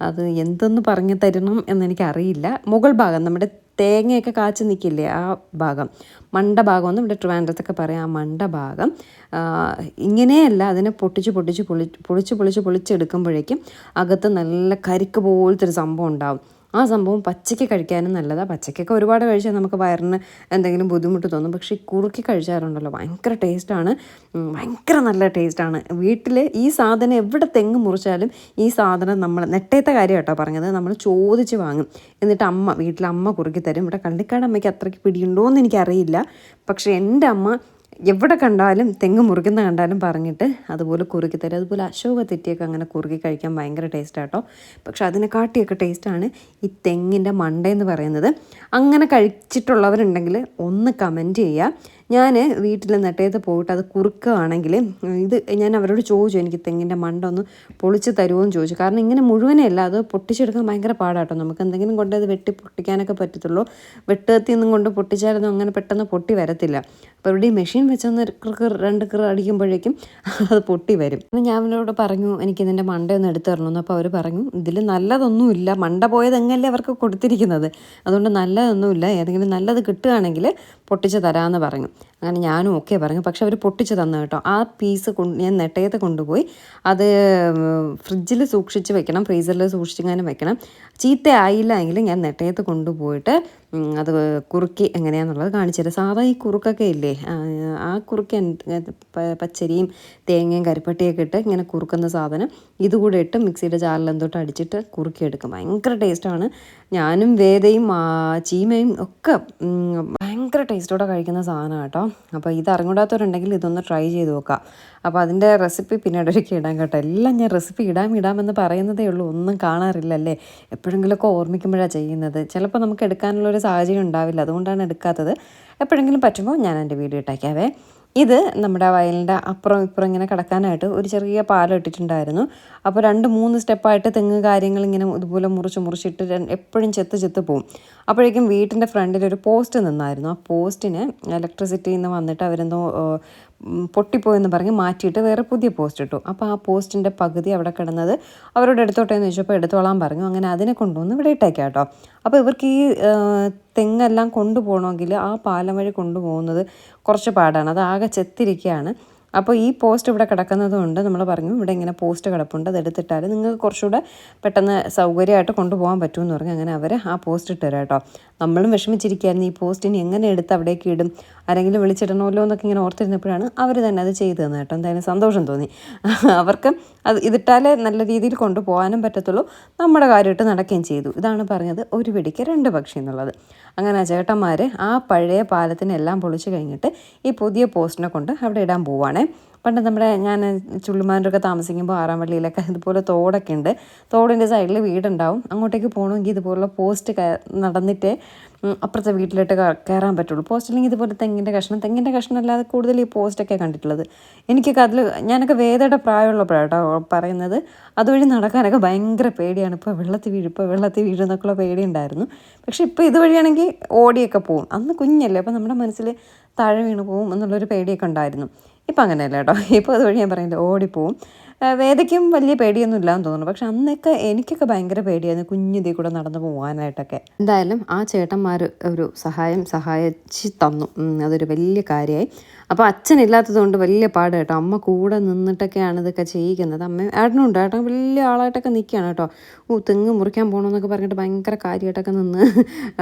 അത് എന്തെന്ന് പറഞ്ഞു തരണം എന്നെനിക്കറിയില്ല. മുകൾ ഭാഗം നമ്മുടെ തേങ്ങയൊക്കെ കാച്ചു നിൽക്കില്ലേ ആ ഭാഗം. മണ്ടഭാഗം എന്ന് ഇവിടെ ട്രിവാൻഡ്രത്തൊക്കെ പറയാം. ആ മണ്ടഭാഗം ഭാഗം ഇങ്ങനെയല്ല അതിനെ പൊട്ടിച്ച് പൊട്ടിച്ച് പൊളി പൊളിച്ച് പൊളിച്ച് പൊളിച്ചെടുക്കുമ്പോഴേക്കും അകത്ത് നല്ല കരിക്ക് പോലത്തെ ഒരു സംഭവം ഉണ്ടാവും. ആ സംഭവം പച്ചയ്ക്ക് കഴിക്കാനും നല്ലതാണ് പച്ചയ്ക്കൊക്കെ ഒരുപാട് കഴിച്ചാൽ നമുക്ക് വയറിന് എന്തെങ്കിലും ബുദ്ധിമുട്ട് തോന്നും. പക്ഷേ കുറുക്കി കഴിച്ചാറുണ്ടല്ലോ ഭയങ്കര ടേസ്റ്റാണ്. ഭയങ്കര നല്ല ടേസ്റ്റാണ്. വീട്ടിൽ ഈ സാധനം എവിടെ തെങ്ങ് മുറിച്ചാലും ഈ സാധനം നമ്മൾ നെട്ടേത്ത കാര്യം കേട്ടോ പറഞ്ഞത്. നമ്മൾ ചോദിച്ച് വാങ്ങും. എന്നിട്ട് അമ്മ വീട്ടിൽ അമ്മ കുറുക്കി തരും. ഇവിടെ കള്ളിക്കാട് അമ്മയ്ക്ക് അത്രയ്ക്ക് പിടിയുണ്ടോ എന്ന് എനിക്കറിയില്ല. പക്ഷേ എന്റെ അമ്മ എവിടെ കണ്ടാലും തെങ്ങ് മുറിക്കുന്ന കണ്ടാലും പറഞ്ഞിട്ട് അതുപോലെ കുറുക്കി തരും. അതുപോലെ അശോക തെറ്റിയൊക്കെ അങ്ങനെ കുറുക്കി കഴിക്കാൻ ഭയങ്കര ടേസ്റ്റ് ആട്ടോ. പക്ഷെ അതിനെക്കാട്ടിയൊക്കെ ടേസ്റ്റാണ് ഈ തെങ്ങിന്റെ മണ്ട എന്ന് പറയുന്നത്. അങ്ങനെ കഴിച്ചിട്ടുള്ളവരുണ്ടെങ്കിൽ ഒന്ന് കമന്റ് ചെയ്യുക. ഞാൻ വീട്ടിൽ നെട്ടയത്ത് പോയിട്ട് അത് കുറുക്കുകയാണെങ്കിൽ ഇത് ഞാൻ അവരോട് ചോദിച്ചു എനിക്ക് തെങ്ങിന്റെ മണ്ട ഒന്ന് പൊളിച്ച് തരുമോ എന്ന് ചോദിച്ചു. കാരണം ഇങ്ങനെ മുഴുവനല്ല അത് പൊട്ടിച്ചെടുക്കാൻ ഭയങ്കര പാടാട്ടോ. നമുക്ക് എന്തെങ്കിലും കൊണ്ട് അത് വെട്ടി പൊട്ടിക്കാനൊക്കെ പറ്റത്തുള്ളൂ. വെട്ടുകത്തി ഒന്നും കൊണ്ട് പൊട്ടിച്ചാലൊന്നും അങ്ങനെ പെട്ടെന്ന് പൊട്ടി വരത്തില്ല. അപ്പോൾ ഇവിടെ ഈ മെഷീൻ വെച്ചൊന്ന് കൃക്കർ രണ്ട് കിർ അടിക്കുമ്പോഴേക്കും അത് പൊട്ടി വരും. അപ്പം ഞാൻ അവരോട് പറഞ്ഞു എനിക്ക് ഇതിന്റെ മണ്ട ഒന്ന് എടുത്തു തരണമെന്ന് അപ്പോൾ അവർ പറഞ്ഞു ഇതിൽ നല്ലതൊന്നുമില്ല. മണ്ട പോയത് എങ്ങനെയല്ലേ അവർക്ക് കൊടുത്തിരിക്കുന്നത്? അതുകൊണ്ട് നല്ലതൊന്നുമില്ല. ഏതെങ്കിലും നല്ലത് കിട്ടുകയാണെങ്കിൽ പൊട്ടിച്ച് തരാമെന്ന് പറഞ്ഞു. അങ്ങനെ ഞാനും ഓക്കെ പറഞ്ഞു. പക്ഷെ അവർ പൊട്ടിച്ച് തന്നു കേട്ടോ. ആ പീസ് കൊണ്ട് ഞാൻ നെട്ടയത്ത് കൊണ്ടുപോയി. അത് ഫ്രിഡ്ജിൽ സൂക്ഷിച്ച് വെക്കണം. ഫ്രീസറിൽ സൂക്ഷിച്ചെങ്ങാനും വെക്കണം. ചീത്ത ആയില്ല എങ്കിലും ഞാൻ നെട്ടയത്ത് കൊണ്ടുപോയിട്ട് അത് കുറുക്കി എങ്ങനെയാണെന്നുള്ളത് കാണിച്ചു തരാം. സാധാ ഈ കുറുക്കൊക്കെ ഇല്ലേ? ആ, കുറുക്ക് പച്ചരിയും തേങ്ങയും കരിപ്പട്ടിയൊക്കെ ഇട്ട് ഇങ്ങനെ കുറുക്കുന്ന സാധനം. ഇതുകൂടെ ഇട്ട് മിക്സിയുടെ ജാറിൽ എന്തോട്ട് അടിച്ചിട്ട് കുറുക്കിയെടുക്കും. ഭയങ്കര ടേസ്റ്റാണ് ഞാനും വേദയും ചീമയും ഒക്കെ ഭയങ്കര ടേസ്റ്റോടെ കഴിക്കുന്ന സാധനമാണ് കേട്ടോ. അപ്പോൾ ഇത് അറിഞ്ഞൂടാത്തവരുണ്ടെങ്കിൽ ഇതൊന്ന് ട്രൈ ചെയ്ത് നോക്കാം. അപ്പോൾ അതിന്റെ റെസിപ്പി പിന്നീട് ഒരിക്കൽ ഇടാൻ കേട്ടോ. എല്ലാം ഞാൻ റെസിപ്പി ഇടാം ഇടാമെന്ന് പറയുന്നതേ ഉള്ളൂ. ഒന്നും കാണാറില്ലല്ലേ? എപ്പോഴെങ്കിലുമൊക്കെ ഓർമ്മിക്കുമ്പോഴാണ് ചെയ്യുന്നത്. ചിലപ്പോൾ നമുക്ക് എടുക്കാനുള്ളൊരു സാഹചര്യം ഉണ്ടാവില്ല. അതുകൊണ്ടാണ് എടുക്കാത്തത്. എപ്പോഴെങ്കിലും പറ്റുമ്പോൾ ഞാൻ എന്റെ വീഡിയോ ഇട്ടേക്കാവേ. ഇത് നമ്മുടെ വയലിന്റെ അപ്പുറം ഇപ്പുറം ഇങ്ങനെ കിടക്കാനായിട്ട് ഒരു ചെറിയ പാലം ഇട്ടിട്ടുണ്ടായിരുന്നു. അപ്പോൾ രണ്ട് മൂന്ന് സ്റ്റെപ്പായിട്ട് തെങ്ങ് കാര്യങ്ങൾ ഇങ്ങനെ ഇതുപോലെ മുറിച്ച് മുറിച്ചിട്ട് എപ്പോഴും ചെത്ത് ചെത്ത് പോവും. അപ്പോഴേക്കും വീട്ടിന്റെ ഫ്രണ്ടിൽ ഒരു പോസ്റ്റ് നിന്നായിരുന്നു. ആ പോസ്റ്റിന് ഇലക്ട്രിസിറ്റിയിൽ നിന്ന് വന്നിട്ട് അവരെന്തോ പൊട്ടിപ്പോയെന്ന് പറഞ്ഞ് മാറ്റിയിട്ട് വേറെ പുതിയ പോസ്റ്റ് ഇട്ടു. അപ്പോൾ ആ പോസ്റ്റിന്റെ പകുതി അവിടെ കിടന്നത് അവരോട് എടുത്തോട്ടെ എന്ന് ചോദിച്ചപ്പോൾ എടുത്തോളാൻ പറഞ്ഞു. അങ്ങനെ അതിനെ കൊണ്ടുവന്ന് ഇവിടെ ഇട്ടേക്കാം കേട്ടോ അപ്പോൾ ഇവർക്ക് ഈ തെങ്ങെല്ലാം കൊണ്ടുപോകണമെങ്കിൽ ആ പാലം വഴി കൊണ്ടുപോകുന്നത് കുറച്ച് പാടാണ്. അത് ആകെ ചെത്തിരിക്കുകയാണ്. അപ്പോൾ ഈ പോസ്റ്റ് ഇവിടെ കിടക്കുന്നതുകൊണ്ട് നമ്മൾ പറഞ്ഞു ഇവിടെ ഇങ്ങനെ പോസ്റ്റ് കിടപ്പുണ്ട് അതെടുത്തിട്ടാൽ നിങ്ങൾക്ക് കുറച്ചുകൂടെ പെട്ടെന്ന് സൗകര്യമായിട്ട് കൊണ്ടുപോകാൻ പറ്റുമെന്ന് പറഞ്ഞു. അങ്ങനെ അവർ ആ പോസ്റ്റ് ഇട്ട് തരാം കേട്ടോ. നമ്മളും വിഷമിച്ചിരിക്കുകയായിരുന്നു ഈ പോസ്റ്റിന് എങ്ങനെ എടുത്ത് അവിടേക്ക് ഇടും? ആരെങ്കിലും വിളിച്ചിടണമല്ലോ എന്നൊക്കെ ഇങ്ങനെ ഓർത്തിരുന്നപ്പോഴാണ് അവർ തന്നെ അത് ചെയ്തു തന്നെ കേട്ടോ. എന്തായാലും സന്തോഷം തോന്നി. അവർക്ക് അത് ഇതിട്ടാലേ നല്ല രീതിയിൽ കൊണ്ടുപോകാനും പറ്റത്തുള്ളൂ. നമ്മുടെ കാര്യമായിട്ട് നടക്കുകയും ചെയ്തു. ഇതാണ് പറഞ്ഞത് ഒരു വെടിക്ക് രണ്ട് പക്ഷി എന്നുള്ളത്. അങ്ങനെ ആ ചേട്ടന്മാർ ആ പഴയ പാലത്തിനെല്ലാം പൊളിച്ച് കഴിഞ്ഞിട്ട് ഈ പുതിയ പോസ്റ്റിനെ കൊണ്ട് അവിടെ ഇടാൻ പോവാണേ. പണ്ട് നമ്മുടെ ഞാൻ ചുള്ളിമാനൊക്കെ താമസിക്കുമ്പോൾ ആറാം വള്ളിയിലൊക്കെ ഇതുപോലെ തോടൊക്കെ ഉണ്ട്. തോടിന്റെ സൈഡിൽ വീടുണ്ടാവും. അങ്ങോട്ടേക്ക് പോകണമെങ്കിൽ ഇതുപോലുള്ള പോസ്റ്റ് നടന്നിട്ട് അപ്പുറത്തെ വീട്ടിലോട്ട് കയറാൻ പറ്റുള്ളൂ. പോസ്റ്റ് അല്ലെങ്കിൽ ഇതുപോലെ തെങ്ങിന്റെ കഷ്ണം. തെങ്ങിന്റെ കഷ്ണം അല്ലാതെ കൂടുതൽ ഈ പോസ്റ്റൊക്കെ കണ്ടിട്ടുള്ളത്. എനിക്കൊക്കെ അതിൽ ഞാനൊക്കെ വേദയുടെ പ്രായമുള്ളപ്പോഴാട്ടോ പറയുന്നത്. അതുവഴി നടക്കാനൊക്കെ ഭയങ്കര പേടിയാണ്. ഇപ്പോൾ വെള്ളത്തിൽ വീഴും വെള്ളത്തിൽ വീഴും എന്നൊക്കെയുള്ള പേടിയുണ്ടായിരുന്നു. പക്ഷേ ഇപ്പോൾ ഇതുവഴിയാണെങ്കിൽ ഓടിയൊക്കെ പോകും അന്ന് കുഞ്ഞല്ലേ അപ്പോൾ നമ്മുടെ മനസ്സിൽ താഴെ വീണ് പോകും എന്നുള്ളൊരു പേടിയൊക്കെ ഉണ്ടായിരുന്നു. ഇപ്പം അങ്ങനെയല്ല കേട്ടോ. ഇപ്പോൾ അതുവഴി ഞാൻ പറയുന്നത് ഓടിപ്പോവും. വേദയ്ക്കും വലിയ പേടിയൊന്നും ഇല്ലാന്ന് തോന്നുന്നു. പക്ഷെ അന്നൊക്കെ എനിക്കൊക്കെ ഭയങ്കര പേടിയായിരുന്നു കുഞ്ഞിതീ കൂടെ നടന്നു പോകാനായിട്ടൊക്കെ എന്തായാലും ആ ചേട്ടന്മാർ ഒരു സഹായം സഹായിച്ച് തന്നു. അതൊരു വലിയ കാര്യമായി. അപ്പോൾ അച്ഛനില്ലാത്തതുകൊണ്ട് വലിയ പാട് കേട്ടോ. അമ്മ കൂടെ നിന്നിട്ടൊക്കെയാണ് ഇതൊക്കെ ചെയ്യിക്കുന്നത്. അമ്മ ഏട്ടനുണ്ട്. ഏട്ടൻ വലിയ ആളായിട്ടൊക്കെ നിൽക്കുകയാണ് കേട്ടോ. ഓ തെങ്ങ് മുറിക്കാൻ പോകണമെന്നൊക്കെ പറഞ്ഞിട്ട് ഭയങ്കര കാര്യമായിട്ടൊക്കെ നിന്ന്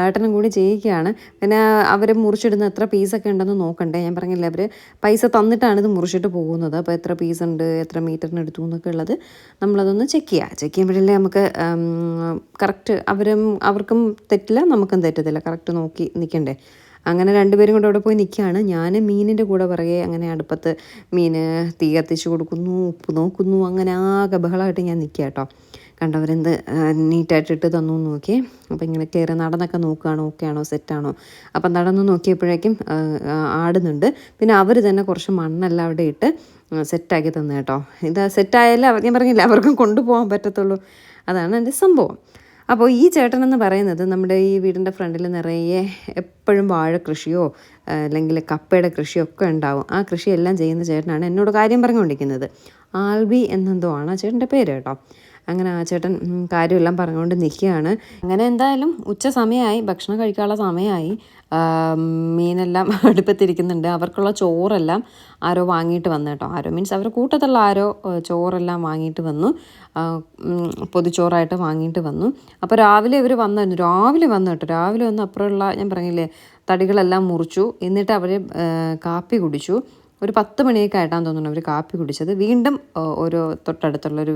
ഏട്ടനും കൂടി ചെയ്യിക്കുകയാണ്. പിന്നെ അവർ മുറിച്ചിടുന്ന എത്ര പീസൊക്കെ ഉണ്ടെന്ന് നോക്കണ്ടേ. ഞാൻ പറഞ്ഞില്ലേ അവർ പൈസ തന്നിട്ടാണ് ഇത് മുറിച്ചിട്ട് പോകുന്നത്. അപ്പോൾ എത്ര പീസ് ഉണ്ട് എത്ര മീറ്ററിന് എടുത്തു എന്നൊക്കെ ഉള്ളത് നമ്മളതൊന്ന് ചെക്ക് ചെയ്യുക ചെക്ക് ചെയ്യുമ്പോഴല്ലേ നമുക്ക് കറക്റ്റ് അവരും അവർക്കും തെറ്റില്ല നമുക്കും തെറ്റത്തില്ല. കറക്റ്റ് നോക്കി നിൽക്കണ്ടേ അങ്ങനെ രണ്ടുപേരും കൂടെ അവിടെ പോയി നിൽക്കുകയാണ് ഞാൻ മീനിന്റെ കൂടെ പുറകെ അങ്ങനെ അടുപ്പത്ത് മീൻ തീ കത്തിച്ച് കൊടുക്കുന്നു ഉപ്പ് നോക്കുന്നു അങ്ങനെ ആകെ ബഹളമായിട്ട് ഞാൻ നിൽക്കുക കേട്ടോ കണ്ടവരെന്ത് നീറ്റായിട്ട് ഇട്ട് തന്നു നോക്കി അപ്പോൾ ഇങ്ങനെ കയറി നടന്നൊക്കെ നോക്കുകയാണോ ഓക്കെ ആണോ സെറ്റാണോ? അപ്പം നടന്ന് നോക്കിയപ്പോഴേക്കും ആടുന്നുണ്ട്. പിന്നെ അവർ തന്നെ കുറച്ച് മണ്ണെല്ലാം അവിടെ ഇട്ട് സെറ്റാക്കി തന്നു കേട്ടോ. ഇത് സെറ്റായാലേ അവർ ഞാൻ പറഞ്ഞില്ല അവർക്കും കൊണ്ടുപോകാൻ പറ്റത്തുള്ളൂ. അതാണ് എന്റെ സംഭവം. അപ്പോൾ ഈ ചേട്ടനെന്ന് പറയുന്നത് നമ്മുടെ ഈ വീടിന്റെ ഫ്രണ്ടിൽ നിറയെ എപ്പോഴും വാഴ കൃഷിയോ അല്ലെങ്കിൽ കപ്പയുടെ കൃഷിയോ ഒക്കെ ഉണ്ടാവും. ആ കൃഷിയെല്ലാം ചെയ്യുന്ന ചേട്ടനാണ് എന്നോട് കാര്യം പറഞ്ഞുകൊണ്ടിരിക്കുന്നത്. ആൽബി എന്നെന്തോ ആണ് ആ ചേട്ടന്റെ പേര് കേട്ടോ. അങ്ങനെ ആ ചേട്ടൻ കാര്യമെല്ലാം പറഞ്ഞുകൊണ്ട് നിൽക്കുകയാണ്. അങ്ങനെ എന്തായാലും ഉച്ച സമയമായി ഭക്ഷണം കഴിക്കാനുള്ള സമയമായി. മീനെല്ലാം അടുപ്പത്തിരിക്കുന്നുണ്ട്. അവർക്കുള്ള ചോറെല്ലാം ആരോ വാങ്ങിയിട്ട് വന്നു കേട്ടോ. ആരോ മീൻസ് അവരുടെ കൂട്ടത്തുള്ള ആരോ ചോറെല്ലാം വാങ്ങിയിട്ട് വന്നു. പൊതിച്ചോറായിട്ട് വാങ്ങിയിട്ട് വന്നു. അപ്പോൾ രാവിലെ ഇവർ വന്നായിരുന്നു രാവിലെ വന്നു കേട്ടോ. രാവിലെ വന്ന് അപ്പുറമുള്ള ഞാൻ പറഞ്ഞില്ലേ തടികളെല്ലാം മുറിച്ചു. എന്നിട്ട് അവർ കാപ്പി കുടിച്ചു. ഒരു പത്ത് മണിയൊക്കെ ആയിട്ടാന്ന് തോന്നുന്നു അവർ കാപ്പി കുടിച്ചത്. വീണ്ടും ഒരു തൊട്ടടുത്തുള്ളൊരു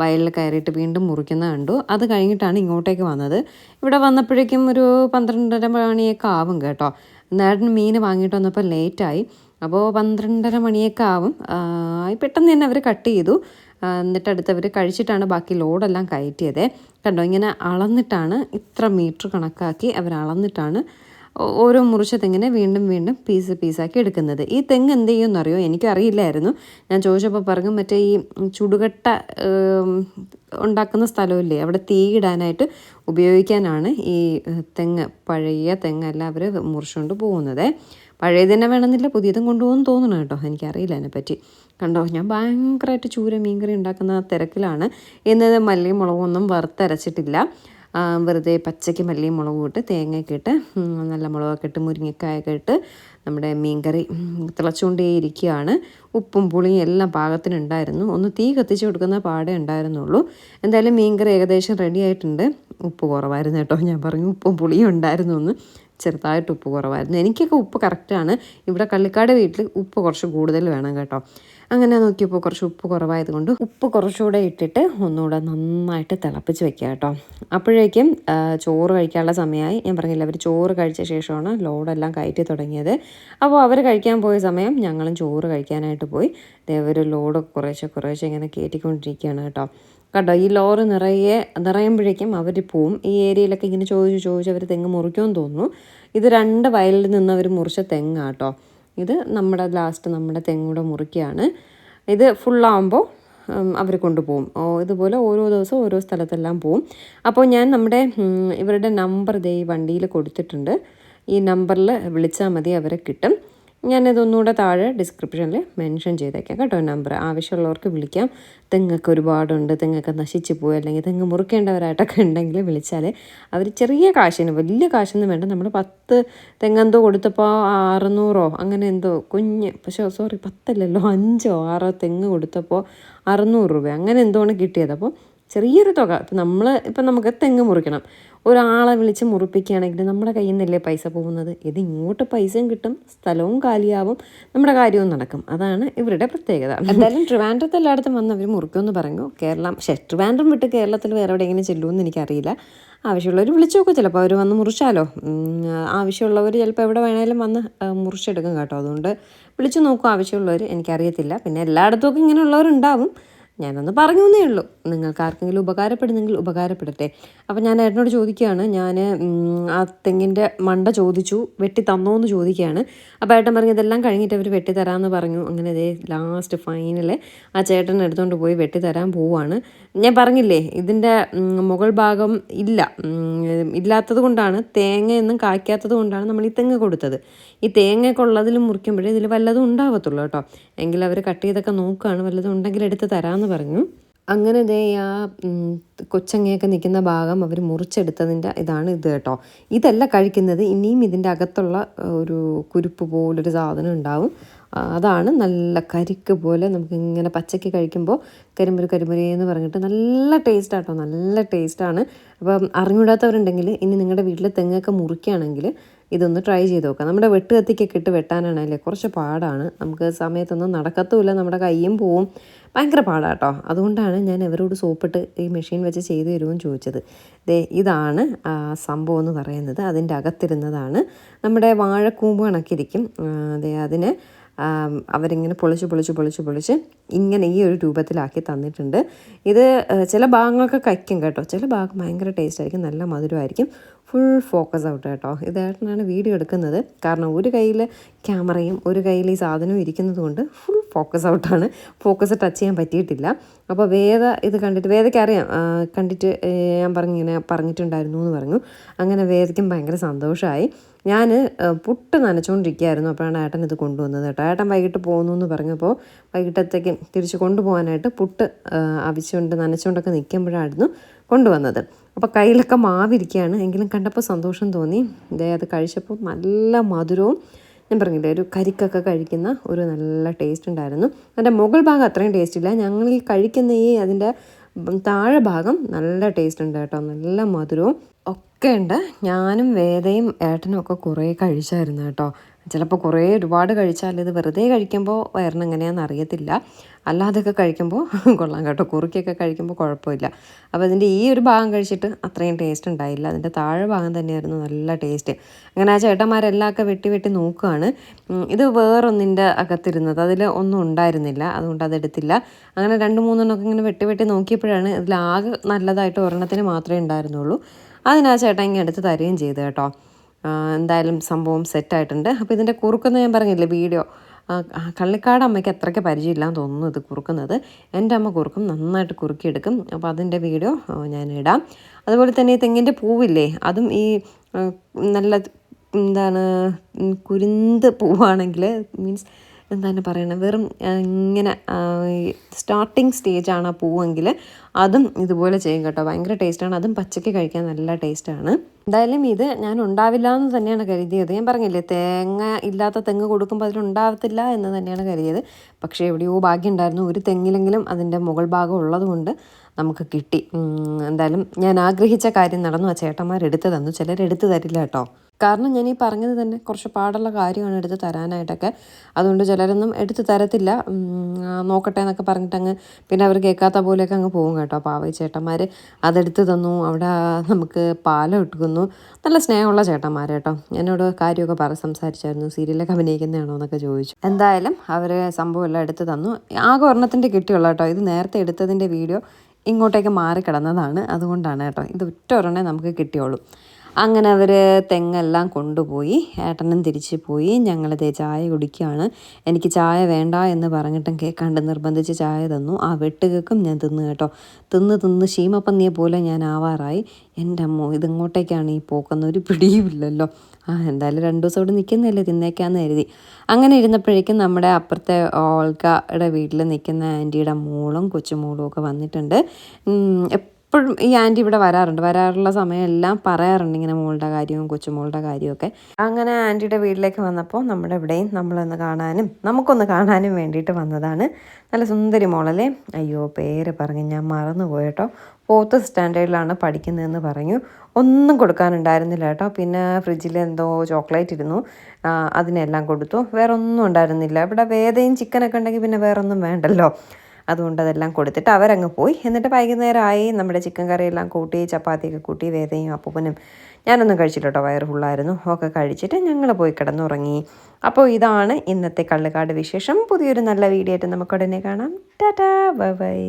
വയലിൽ കയറിയിട്ട് വീണ്ടും മുറിക്കുന്ന കണ്ടു. അത് കഴിഞ്ഞിട്ടാണ് ഇങ്ങോട്ടേക്ക് വന്നത്. ഇവിടെ വന്നപ്പോഴേക്കും ഒരു പന്ത്രണ്ടര മണിയൊക്കെ ആവും കേട്ടോ. നേട്ടൻ മീൻ വാങ്ങിയിട്ട് വന്നപ്പോൾ ലേറ്റായി. അപ്പോൾ പന്ത്രണ്ടര മണിയൊക്കെ ആവും. പെട്ടെന്ന് തന്നെ അവർ കട്ട് ചെയ്തു. എന്നിട്ട് അടുത്തവർ കഴിച്ചിട്ടാണ് ബാക്കി ലോഡെല്ലാം കയറ്റിയത്. കണ്ടോ ഇങ്ങനെ അളന്നിട്ടാണ് ഇത്ര മീറ്റർ കണക്കാക്കി അവർ അളന്നിട്ടാണ് ഓരോ മുറിച്ച തെങ്ങിനെ വീണ്ടും വീണ്ടും പീസ് പീസാക്കി എടുക്കുന്നത്. ഈ തെങ്ങ് എന്ത് ചെയ്യുമെന്ന് അറിയോ എനിക്കറിയില്ലായിരുന്നു. ഞാൻ ചോദിച്ചപ്പോൾ പറഞ്ഞു മറ്റേ ഈ ചുടുകട്ട ഉണ്ടാക്കുന്ന സ്ഥലമില്ലേ? അവിടെ തീ ഇടാനായിട്ട് ഉപയോഗിക്കാനാണ് ഈ തെങ്ങ് പഴയ തെങ്ങെല്ലാം അവർ മുറിച്ചുകൊണ്ട് പോകുന്നത്. പഴയത് തന്നെ വേണമെന്നില്ല പുതിയതും കൊണ്ടുപോകുമെന്ന് തോന്നണം കേട്ടോ. എനിക്കറിയില്ല അതിനെപ്പറ്റി. കണ്ടോ? ഞാൻ ഭയങ്കരമായിട്ട് ചൂര മീൻകറി ഉണ്ടാക്കുന്ന തിരക്കിലാണ്. ഇന്ന് മല്ലിയും മുളകും ഒന്നും വറുത്തരച്ചിട്ടില്ല. വെറുതെ പച്ചയ്ക്ക് മല്ലിയും മുളകും ഇട്ട് തേങ്ങയൊക്കെ ഇട്ട് നല്ല മുളകൊക്കെ ഇട്ട് മുരിങ്ങക്കായൊക്കെ ഇട്ട് നമ്മുടെ മീൻകറി തിളച്ചുകൊണ്ടേ തിളച്ചുകൊണ്ടേയിരിക്കുകയാണ് ഉപ്പും പുളിയും എല്ലാം പാകത്തിനുണ്ടായിരുന്നു. ഒന്ന് തീ കത്തിച്ച് കൊടുക്കുന്ന പാടേ ഉണ്ടായിരുന്നുള്ളൂ. എന്തായാലും മീൻകറി ഏകദേശം റെഡി ആയിട്ടുണ്ട്. ഉപ്പ് കുറവായിരുന്നു കേട്ടോ. ഞാൻ പറഞ്ഞു ഉപ്പും പുളിയും ഉണ്ടായിരുന്നു എന്ന്. ചെറുതായിട്ട് ഉപ്പ് കുറവായിരുന്നു. എനിക്കൊക്കെ ഉപ്പ് കറക്റ്റാണ് ഇവിടെ കള്ളിക്കാട് വീട്ടിൽ ഉപ്പ് കുറച്ച് കൂടുതൽ വേണം കേട്ടോ. അങ്ങനെ നോക്കിയപ്പോൾ കുറച്ച് ഉപ്പ് കുറവായതുകൊണ്ട് ഉപ്പ് കുറച്ചുകൂടെ ഇട്ടിട്ട് ഒന്നുകൂടെ നന്നായിട്ട് തിളപ്പിച്ച് വെക്കുക കേട്ടോ. അപ്പോഴേക്കും ചോറ് കഴിക്കാനുള്ള സമയമായി. ഞാൻ പറഞ്ഞില്ല അവർ ചോറ് കഴിച്ച ശേഷമാണ് ലോഡെല്ലാം കയറ്റി തുടങ്ങിയത്. അപ്പോൾ അവർ കഴിക്കാൻ പോയ സമയം ഞങ്ങളും ചോറ് കഴിക്കാനായിട്ട് പോയി. ഒരു ലോഡ് കുറേശ്ശെ കുറേശ്ശെ ഇങ്ങനെ കയറ്റിക്കൊണ്ടിരിക്കുകയാണ് കേട്ടോ. കേട്ടോ ഈ ലോറി നിറയെ നിറയുമ്പോഴേക്കും അവർ പോവും. ഈ ഏരിയയിലൊക്കെ ഇങ്ങനെ ചോദിച്ച് ചോദിച്ച് അവർ തെങ്ങ് മുറിക്കുമെന്ന് തോന്നുന്നു. ഇത് രണ്ട് വയലിൽ നിന്ന് അവർ മുറിച്ച തെങ്ങാട്ടോ. ഇത് നമ്മുടെ ലാസ്റ്റ് നമ്മുടെ തെങ്ങൂടെ മുറിക്കുകയാണ്. ഇത് ഫുള്ളാകുമ്പോൾ അവർ കൊണ്ടുപോകും ഓ ഇതുപോലെ ഓരോ ദിവസവും ഓരോ സ്ഥലത്തെല്ലാം പോവും. അപ്പോൾ ഞാൻ നമ്മുടെ ഇവരുടെ നമ്പർ ദേ ഈ വണ്ടിയിൽ കൊടുത്തിട്ടുണ്ട്. ഈ നമ്പറിൽ വിളിച്ചാൽ മതി അവരെ കിട്ടും. ഞാനിതൊന്നുകൂടെ താഴെ ഡിസ്ക്രിപ്ഷനിൽ മെൻഷൻ ചെയ്തേക്കാം കേട്ടോ നമ്പർ ആവശ്യമുള്ളവർക്ക് വിളിക്കാം. തെങ്ങൊക്കെ ഒരുപാടുണ്ട് തെങ്ങൊക്കെ നശിച്ചു പോയി അല്ലെങ്കിൽ തെങ്ങ് മുറിക്കേണ്ടവരായിട്ടൊക്കെ ഉണ്ടെങ്കിൽ വിളിച്ചാൽ അവർ ചെറിയ കാശിന് വലിയ കാശൊന്നും വേണ്ട. നമ്മൾ പത്ത് തെങ്ങെന്തോ കൊടുത്തപ്പോൾ അറുന്നൂറോ അങ്ങനെ എന്തോ കുഞ്ഞ് പക്ഷേ സോറി പത്തല്ലല്ലോ അഞ്ചോ ആറോ തെങ്ങ് കൊടുത്തപ്പോൾ അറുന്നൂറ് രൂപ അങ്ങനെ എന്തോ ആണ് കിട്ടിയത്. അപ്പോൾ ചെറിയൊരു തുക. ഇപ്പം നമ്മൾ ഇപ്പം നമുക്ക് തെങ്ങ് മുറിക്കണം. ഒരാളെ വിളിച്ച് മുറിപ്പിക്കുകയാണെങ്കിൽ നമ്മുടെ കയ്യിൽ നിന്നല്ലേ പൈസ പോകുന്നത്? ഇത് ഇങ്ങോട്ട് പൈസയും കിട്ടും സ്ഥലവും കാലിയാവും നമ്മുടെ കാര്യവും നടക്കും. അതാണ് ഇവരുടെ പ്രത്യേകത. എന്തായാലും ട്രിവാൻഡ്രത്ത് എല്ലായിടത്തും വന്ന് അവർ മുറിക്കുമെന്ന് പറഞ്ഞു. കേരളം പക്ഷേ ട്രിവാൻഡ്രം വിട്ട് കേരളത്തിൽ വേറെ എവിടെയെങ്കിലും ചെല്ലുമെന്ന് എനിക്കറിയില്ല. ആവശ്യമുള്ളവർ വിളിച്ചു നോക്കും. ചിലപ്പോൾ അവർ വന്ന് മുറിച്ചാലോ? ആവശ്യമുള്ളവർ ചിലപ്പോൾ എവിടെ വേണേലും വന്ന് മുറിച്ചെടുക്കും കേട്ടോ. അതുകൊണ്ട് വിളിച്ചു നോക്കും. ആവശ്യമുള്ളവർ എനിക്കറിയത്തില്ല. പിന്നെ എല്ലായിടത്തും ഇങ്ങനെയുള്ളവരുണ്ടാവും. ഞാനൊന്ന് പറഞ്ഞു ഉള്ളൂ. നിങ്ങൾക്ക് ആർക്കെങ്കിലും ഉപകാരപ്പെടുന്നെങ്കിൽ ഉപകാരപ്പെടട്ടെ. അപ്പം ഞാൻ ഏട്ടനോട് ചോദിക്കുകയാണ്. ഞാൻ ആ തെങ്ങിന്റെ മണ്ട ചോദിച്ചു വെട്ടി തന്നോ എന്ന് ചോദിക്കുകയാണ്. അപ്പോൾ ഏട്ടൻ പറഞ്ഞു ഇതെല്ലാം കഴിഞ്ഞിട്ട് അവർ വെട്ടി തരാമെന്ന് പറഞ്ഞു. അങ്ങനെ ഇതേ ലാസ്റ്റ് ഫൈനൽ ആ ചേട്ടൻ എടുത്തുകൊണ്ട് പോയി വെട്ടി തരാൻ പോവാണ്. ഞാൻ പറഞ്ഞില്ലേ ഇതിന്റെ മുകൾ ഭാഗം ഇല്ല. ഇല്ലാത്തത് കൊണ്ടാണ് തേങ്ങയൊന്നും കായ്ക്കാത്തത് കൊണ്ടാണ് നമ്മൾ ഈ തെങ്ങ് കൊടുത്തത്. ഈ തേങ്ങയൊക്കെ ഉള്ളതിൽ മുറിക്കുമ്പോഴേ ഇതിൽ വല്ലതും ഉണ്ടാവത്തുള്ളൂ കേട്ടോ. എങ്കിൽ അവർ കട്ട് ചെയ്തൊക്കെ നോക്കുകയാണ് വല്ലതും ഉണ്ടെങ്കിൽ എടുത്ത് തരാമെന്ന് പറഞ്ഞു. അങ്ങനെ ദേ ആ കൊച്ചങ്ങയൊക്കെ നിൽക്കുന്ന ഭാഗം അവർ മുറിച്ചെടുത്തതിന്റെ ഇതാണ് ഇത് കേട്ടോ. ഇതല്ല കഴിക്കുന്നത് ഇനിയും ഇതിന്റെ അകത്തുള്ള ഒരു കുരുപ്പ് പോലൊരു സാധനം ഉണ്ടാവും. അതാണ് നല്ല കരിക്ക് പോലെ നമുക്ക് ഇങ്ങനെ പച്ചയ്ക്ക് കഴിക്കുമ്പോൾ കരിമുരി കരിമുരി എന്ന് പറഞ്ഞിട്ട് നല്ല ടേസ്റ്റ് ആട്ടോ നല്ല ടേസ്റ്റാണ് അപ്പം അറിഞ്ഞൂടാത്തവരുണ്ടെങ്കിൽ ഇനി നിങ്ങളുടെ വീട്ടിൽ തെങ്ങൊക്കെ മുറിക്കുകയാണെങ്കിൽ ഇതൊന്ന് ട്രൈ ചെയ്ത് നോക്കാം. നമ്മുടെ വെട്ട് കത്തിക്കൊക്കെ ഇട്ട് വെട്ടാനാണല്ലേ കുറച്ച് പാടാണ്. നമുക്ക് സമയത്തൊന്നും നടക്കത്തുമില്ല നമ്മുടെ കയ്യും പോവും. ഭയങ്കര പാടാട്ടോ. അതുകൊണ്ടാണ് ഞാൻ അവരോട് സോപ്പിട്ട് ഈ മെഷീൻ വെച്ച് ചെയ്തു തരുമെന്ന് ചോദിച്ചത്. ദേ ഇതാണ് സംഭവം എന്ന് പറയുന്നത്. അതിന്റെ അകത്തിരുന്നതാണ് നമ്മുടെ വാഴക്കൂമ്പ് കണക്കിരിക്കും. അതെ അതിന് അവരിങ്ങനെ പൊളിച്ച് പൊളിച്ച് പൊളിച്ച് പൊളിച്ച് ഇങ്ങനെ ഈ ഒരു രൂപത്തിലാക്കി തന്നിട്ടുണ്ട്. ഇത് ചില ഭാഗങ്ങളൊക്കെ കഴിക്കും കേട്ടോ. ചില ഭാഗം ഭയങ്കര ടേസ്റ്റ് ആയിരിക്കും നല്ല മധുരമായിരിക്കും. ഫുൾ ഫോക്കസ് ഔട്ട് കേട്ടോ. ഇതായിട്ടാണ് വീഡിയോ എടുക്കുന്നത്. കാരണം ഒരു കയ്യിൽ ക്യാമറയും ഒരു കയ്യിൽ ഈ സാധനവും ഇരിക്കുന്നത് കൊണ്ട് ഫുൾ ഫോക്കസ് ഔട്ടാണ് ഫോക്കസ് ടച്ച് ചെയ്യാൻ പറ്റിയിട്ടില്ല. അപ്പോൾ വേദ ഇത് കണ്ടിട്ട് വേദയ്ക്ക് അറിയാം കണ്ടിട്ട് ഞാൻ പറഞ്ഞിങ്ങനെ പറഞ്ഞിട്ടുണ്ടായിരുന്നു എന്ന് പറഞ്ഞു. അങ്ങനെ വേദയ്ക്കും ഭയങ്കര സന്തോഷമായി. ഞാൻ പുട്ട് നനച്ചുകൊണ്ടിരിക്കുകയായിരുന്നു അപ്പോഴാണ് ഏട്ടൻ ഇത് കൊണ്ടുവന്നത് കേട്ടോ. ഏട്ടൻ വൈകിട്ട് പോകുന്നു എന്ന് പറഞ്ഞപ്പോൾ വൈകിട്ടത്തേക്ക് തിരിച്ച് കൊണ്ടുപോകാനായിട്ട് പുട്ട് അവിച്ചുകൊണ്ട് നനച്ചുകൊണ്ടൊക്കെ നിൽക്കുമ്പോഴായിരുന്നു കൊണ്ടുവന്നത്. അപ്പോൾ കയ്യിലൊക്കെ മാവിരിക്കുകയാണ് എങ്കിലും കണ്ടപ്പോൾ സന്തോഷം തോന്നി. ഇതേ അത് കഴിച്ചപ്പോൾ നല്ല മധുരവും. ഞാൻ പറഞ്ഞില്ലേ ഒരു കരിക്കൊക്കെ കഴിക്കുന്ന ഒരു നല്ല ടേസ്റ്റ് ഉണ്ടായിരുന്നു. അതിന്റെ മുകൾ ഭാഗം അത്രയും ടേസ്റ്റ് ഇല്ല. ഞങ്ങൾ ഈ കഴിക്കുന്ന ഈ അതിന്റെ താഴെ ഭാഗം നല്ല ടേസ്റ്റ് ഉണ്ട് കേട്ടോ. നല്ല മധുരവും. ഒക്കെ ഉണ്ട്. ഞാനും വേദയും ഏട്ടനും ഒക്കെ കുറേ കഴിച്ചായിരുന്നു കേട്ടോ. ചിലപ്പോൾ കുറേ ഒരുപാട് കഴിച്ചാൽ ഇത് വെറുതെ കഴിക്കുമ്പോൾ വയറിന് എങ്ങനെയാണെന്ന് അറിയത്തില്ല. അല്ലാതെയൊക്കെ കഴിക്കുമ്പോൾ കൊള്ളാം കേട്ടോ. കുറുക്കിയൊക്കെ കഴിക്കുമ്പോൾ കുഴപ്പമില്ല. അപ്പോൾ അതിന്റെ ഈ ഒരു ഭാഗം കഴിച്ചിട്ട് അത്രയും ടേസ്റ്റ് ഉണ്ടായില്ല. അതിന്റെ താഴെ ഭാഗം തന്നെയായിരുന്നു നല്ല ടേസ്റ്റ് അങ്ങനെ ആ ചേട്ടന്മാരെല്ലാം ഒക്കെ വെട്ടി വെട്ടി നോക്കുകയാണ് ഇത് വേറൊന്നിന്റെ അകത്തിരുന്നത്. അതിൽ ഒന്നും ഉണ്ടായിരുന്നില്ല. അതുകൊണ്ട് അതെടുത്തില്ല. അങ്ങനെ രണ്ട് മൂന്നെണ്ണമൊക്കെ ഇങ്ങനെ വെട്ടി വെട്ടി നോക്കിയപ്പോഴാണ് ഇതിലാകെ നല്ലതായിട്ട് ഒരെണ്ണത്തിന് മാത്രമേ ഉണ്ടായിരുന്നുള്ളൂ. അതിനാ ചേട്ടൻ ഇങ്ങനെ എടുത്ത് തരികയും ചെയ്തു കേട്ടോ. എന്തായാലും സംഭവം സെറ്റായിട്ടുണ്ട് അപ്പോൾ ഇതിന്റെ കുറുക്കെന്ന് ഞാൻ പറഞ്ഞില്ലേ വീഡിയോ? കള്ളിക്കാട് അമ്മയ്ക്ക് അത്രയ്ക്ക് പരിചയമില്ലാന്ന് തോന്നുന്നു ഇത് കുറുക്കുന്നത്. എന്റെ അമ്മ കുറുക്കും നന്നായിട്ട് കുറുക്കിയെടുക്കും. അപ്പോൾ അതിന്റെ വീഡിയോ ഞാൻ ഇടാം. അതുപോലെ തന്നെ ഈ തെങ്ങിന്റെ പൂവില്ലേ അതും ഈ നല്ല എന്താണ് കുരുന്ത് പൂവാണെങ്കിൽ മീൻസ് എന്താണ് പറയുന്നത് വെറും ഇങ്ങനെ സ്റ്റാർട്ടിങ് സ്റ്റേജാണ് ആ പൂവെങ്കിൽ അതും ഇതുപോലെ ചെയ്യും കേട്ടോ. ഭയങ്കര ടേസ്റ്റാണ് അതും പച്ചയ്ക്ക് കഴിക്കാൻ നല്ല ടേസ്റ്റാണ് എന്തായാലും ഇത് ഞാൻ ഉണ്ടാവില്ല എന്ന് തന്നെയാണ് കരുതിയത്. ഞാൻ പറഞ്ഞില്ലേ തേങ്ങ ഇല്ലാത്ത തെങ്ങ് കൊടുക്കുമ്പോൾ അതിലുണ്ടാകത്തില്ല എന്ന് തന്നെയാണ് കരുതിയത്. പക്ഷേ എവിടെയോ ഭാഗ്യം ഉണ്ടായിരുന്നു. ഒരു തെങ്ങിലെങ്കിലും അതിന്റെ മുകൾ ഭാഗം ഉള്ളതുകൊണ്ട് നമുക്ക് കിട്ടി. എന്തായാലും ഞാൻ ആഗ്രഹിച്ച കാര്യം നടന്നു. ആ ചേട്ടന്മാർ എടുത്തു തന്നു. ചിലരെടുത്ത് തരില്ല കേട്ടോ. കാരണം ഞാൻ ഈ പറഞ്ഞത് തന്നെ കുറച്ച് പാടുള്ള കാര്യമാണ് എടുത്ത് തരാനായിട്ടൊക്കെ. അതുകൊണ്ട് ചിലരൊന്നും എടുത്ത് തരത്തില്ല. നോക്കട്ടെ എന്നൊക്കെ പറഞ്ഞിട്ട് അങ്ങ് പിന്നെ അവർ കേൾക്കാത്ത പോലെയൊക്കെ അങ്ങ് പോകും കേട്ടോ. പാവ ചേട്ടന്മാർ അതെടുത്ത് തന്നു. അവിടെ നമുക്ക് പാലം ഇട്ടുക്കുന്നു. നല്ല സ്നേഹമുള്ള ചേട്ടന്മാർ കേട്ടോ. എന്നോട് കാര്യമൊക്കെ പറ സംസാരിച്ചായിരുന്നു. സീരിയലൊക്കെ അഭിനയിക്കുന്നതാണോ എന്നൊക്കെ ചോദിച്ചു. എന്തായാലും അവർ സംഭവം എല്ലാം എടുത്ത് തന്നു. ആകെ ഒരെണ്ണത്തിന്റെ കിട്ടിയുള്ള കേട്ടോ. ഇത് നേരത്തെ എടുത്തതിന്റെ വീഡിയോ ഇങ്ങോട്ടേക്ക് മാറി കിടന്നതാണ് അതുകൊണ്ടാണ് കേട്ടോ. ഇത് ഒറ്റ ഒരെണ്ണേ നമുക്ക് കിട്ടിയുള്ളൂ. അങ്ങനെ അവർ തെങ്ങെല്ലാം കൊണ്ടുപോയി ഏട്ടനും തിരിച്ച് പോയി ഞങ്ങളിതേ ചായ കുടിക്കുകയാണ് എനിക്ക് ചായ വേണ്ട എന്ന് പറഞ്ഞിട്ടും കേൾക്കാണ്ട് നിർബന്ധിച്ച് ചായ തന്നു. ആ വെട്ടുകൾക്കും ഞാൻ തിന്നു കേട്ടോ. തിന്ന് തിന്ന് ശീമപ്പന്നിയെ പോലെ ഞാൻ ആവാറായി. എന്റെ അമ്മോ ഇതിങ്ങോട്ടേക്കാണ് ഈ പോക്കുന്ന ഒരു പിടിയുമില്ലല്ലോ ആ എന്തായാലും രണ്ടു ദിവസം ഇവിടെ നിൽക്കുന്നതല്ലേ തിന്നേക്കാന്ന് കരുതി. അങ്ങനെ ഇരുന്നപ്പോഴേക്കും നമ്മുടെ അപ്പുറത്തെ ഓൾക്കയുടെ വീട്ടിൽ നിൽക്കുന്ന ആന്റിയുടെ മോളും കൊച്ചുമോളും ഒക്കെ വന്നിട്ടുണ്ട്. എപ്പോഴും ഈ ആന്റി ഇവിടെ വരാറുണ്ട്. വരാറുള്ള സമയമെല്ലാം പറയാറുണ്ട് ഇങ്ങനെ മോളുടെ കാര്യവും കൊച്ചുമോളുടെ കാര്യമൊക്കെ അങ്ങനെ ആന്റിയുടെ വീട്ടിലേക്ക് വന്നപ്പോൾ നമ്മുടെ ഇവിടെയും നമ്മളൊന്ന് കാണാനും നമുക്കൊന്ന് കാണാനും വേണ്ടിയിട്ട് വന്നതാണ്. നല്ല സുന്ദരി മോളല്ലേ? അയ്യോ പേര് പറഞ്ഞ് ഞാൻ മറന്നുപോയി കേട്ടോ. ഫോർത്ത് സ്റ്റാൻഡേർഡിലാണ് പഠിക്കുന്നതെന്ന് പറഞ്ഞു. ഒന്നും കൊടുക്കാനുണ്ടായിരുന്നില്ല കേട്ടോ. പിന്നെ ഫ്രിഡ്ജിൽ എന്തോ ചോക്ലേറ്റ് ഇരുന്നു അതിനെല്ലാം കൊടുത്തു. വേറെ ഒന്നും ഉണ്ടായിരുന്നില്ല. ഇവിടെ വേദയും ചിക്കനൊക്കെ ഉണ്ടെങ്കിൽ പിന്നെ വേറൊന്നും വേണ്ടല്ലോ. അതുകൊണ്ട് അതെല്ലാം കൊടുത്തിട്ട് അവരങ്ങ് പോയി. എന്നിട്ട് വൈകുന്നേരമായി നമ്മുടെ ചിക്കൻ കറിയെല്ലാം കൂട്ടി ചപ്പാത്തിയൊക്കെ കൂട്ടി വേദയും അപ്പൂപ്പനും ഞാനൊന്നും കഴിച്ചിട്ടോ വയറ് ഫുള്ളായിരുന്നു. ഒക്കെ കഴിച്ചിട്ട് ഞങ്ങൾ പോയി കിടന്നുറങ്ങി. അപ്പോൾ ഇതാണ് ഇന്നത്തെ കള്ളുകാട് വിശേഷം. പുതിയൊരു നല്ല വീഡിയോ ആയിട്ട് നമുക്ക് ഉടനെ കാണാം. Tata bye bye.